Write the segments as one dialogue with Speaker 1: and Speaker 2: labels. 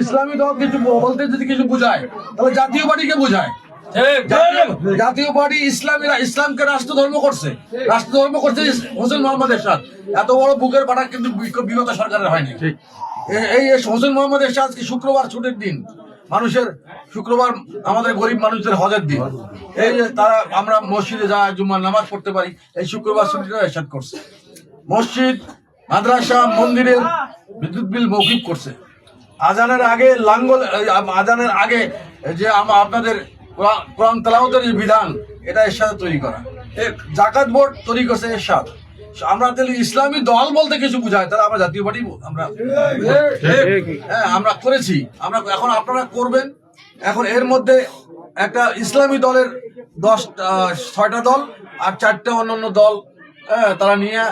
Speaker 1: ইসলামী দল কিছু বলতে যদি কিছু বোঝায় তাহলে জাতীয় পার্টিকে বোঝায়। জাতীয়- পার্টি ইসলামীরা ইসলামকে রাষ্ট্র ধর্ম করছে। রাষ্ট্র ধর্ম করছে হোসেন মোহাম্মদ এরশাদ এত বড় বুকের পাঠা কিন্তু বিগত সরকারের হয়নি। এই হোসেন মোহাম্মদ এরশাদ আজকে শুক্রবার ছুটির দিন। মানুষের শুক্রবার আমাদের গরিব মানুষদের হজের দিন। এই যে তারা আমরা মসজিদে যা জুম্মার নামাজ পড়তে পারি এই শুক্রবার ছুটিটা এরশাদ করছে। মসজিদ মাদ্রাসা মন্দিরের বিদ্যুৎ বিল মৌখিক করছে। আজানের আগে লাঙ্গল আজানের আগে যে আপনাদের কোরআন- তেলাওয়াতের যে বিধান, এটা এর সাথে তৈরি করা। জাকাত বোর্ড তৈরি করছে এর সাথে আমরা তাহলে ইসলামী দল বলতে কিছু বুঝায়, তাহলে আমরা জাতীয় পার্টি আমরা হ্যাঁ আমরা করেছি। আমরা এখন আপনারা করবেন। এখন এর মধ্যে একটা ইসলামী দলের দশ ছয়টা দল আর চারটা অন্যান্য দল তারা নিয়ে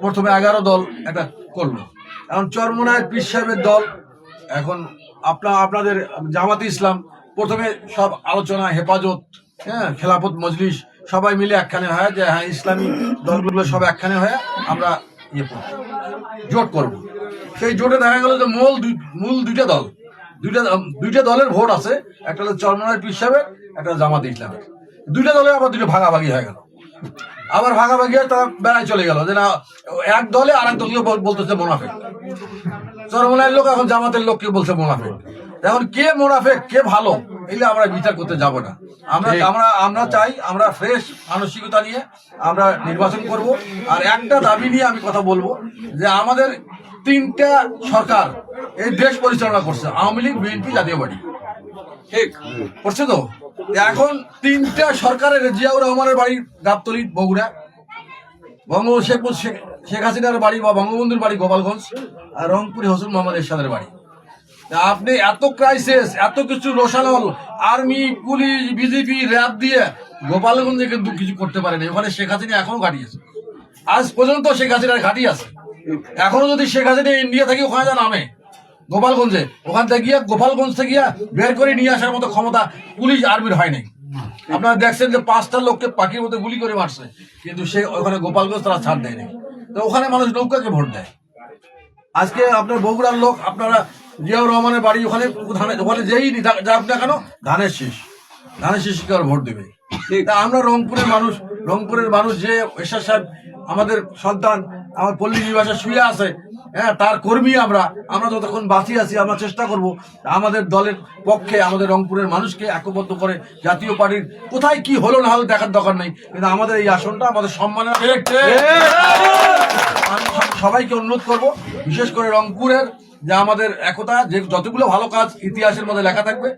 Speaker 1: প্রথমে এগারো দল এটা করল। এখন চরমনায় পীর সাহেবের দল এখন আপনার আপনাদের জামাতে ইসলাম, প্রথমে সব আলোচনা, হেফাজত হ্যাঁ খেলাফত, মজলিস, সবাই মিলে একখানে হয়, যে হ্যাঁ ইসলামী দলগুলো সব একখানে হয়ে আমরা ইয়ে করব, জোট করব। সেই জোটে দেখা গেল যে মূল মূল দুইটা দল, দুইটা দুইটা দলের ভোট আছে, একটা হলো চরমনায় পীর সাহেবের, একটা জামাতে ইসলামের। দুইটা দলে আবার দুটো ভাগাভাগি হয়ে গেল। আবার ভাগাভাগি হয়ে তারা বেড়ায় চলে গেল, যে না, এক দলে আর এক দলীয় বলতেছে মোনাফেক। চরমনায়ের লোক এখন জামাতের লোক কে বলছে মোনাফেক? এখন কে মোনাফেক কে ভালো এগুলো আমরা বিচার করতে যাব না। আমরা আমরা আমরা চাই আমরা ফ্রেশ মানসিকতা নিয়ে আমরা নির্বাচন করব। আর একটা দাবি নিয়ে আমি কথা বলব যে আমাদের তিনটা সরকার এই দেশ পরিচালনা করছে আওয়ামী লীগ বিএনপি জাতীয় পার্টি। ঠিক। করছে তো? এখন তিনটা সরকারের জিয়াউর রহমানের বাড়ি গাবতলি বগুড়া। বঙ্গ শেখ শেখ হাসিনার বাড়ি বা বঙ্গবন্ধুর বাড়ি গোপালগঞ্জ আর রংপুরে হোসেন মোহাম্মদ এরশাদের বাড়ি। আপনি এত ক্রাইসিস এত কিছু রোশানল আর্মি পুলিশ বিজেপি র্যাব দিয়ে গোপালগঞ্জে কিন্তু কিছু করতে পারেনি। ওখানে শেখ হাসিনা এখনও ঘাটি আছে। আজ পর্যন্ত শেখ হাসিনার ঘাটি আছে। এখনও যদি শেখ হাসিনা ইন্ডিয়া থেকে ওখানে যা নামে গোপালগঞ্জে, ওখান থেকে গিয়ে গোপালগঞ্জ থেকে গিয়ে বের করে নিয়ে আসার মতো ক্ষমতা পুলিশ আর্মির হয় নাই আপনারা দেখছেন যে পাঁচটা লোককে পাখির মতো গুলি করে মারছে, কিন্তু সে ওখানে গোপালগঞ্জ তারা ছাড় দেয়নি। তো ওখানে মানুষ নৌকাকে ভোট দেয়। আজকে আপনার বগুড়ার লোক, আপনারা জিয়াউর রহমানের বাড়ি ওখানে ধানের ওখানে যেই যাক না কেন, ধানের শীষ। ধানের শীষকে আর ভোট দেবে? আমরা রংপুরের মানুষ রংপুরের মানুষ যে এরশাদ সাহেব, আমাদের সন্তান, আমার পল্লী নিবাসে শুয়ে আছে হ্যাঁ তার কর্মী আমরা। আমরা যতক্ষণ বাঁচি আছি আমরা চেষ্টা করব আমাদের দলের পক্ষে আমাদের রংপুরের মানুষকে একবদ্ধ করে জাতীয় পার্টির কোথায় কি হলো না হলো দেখার দরকার নেই। কিন্তু আমাদের এই আসনটা আমাদের সম্মানের সবাইকে অনুরোধ করব বিশেষ করে রংপুরের যে আমাদের একতা যে যতগুলো ভালো কাজ ইতিহাসের মধ্যে লেখা থাকবে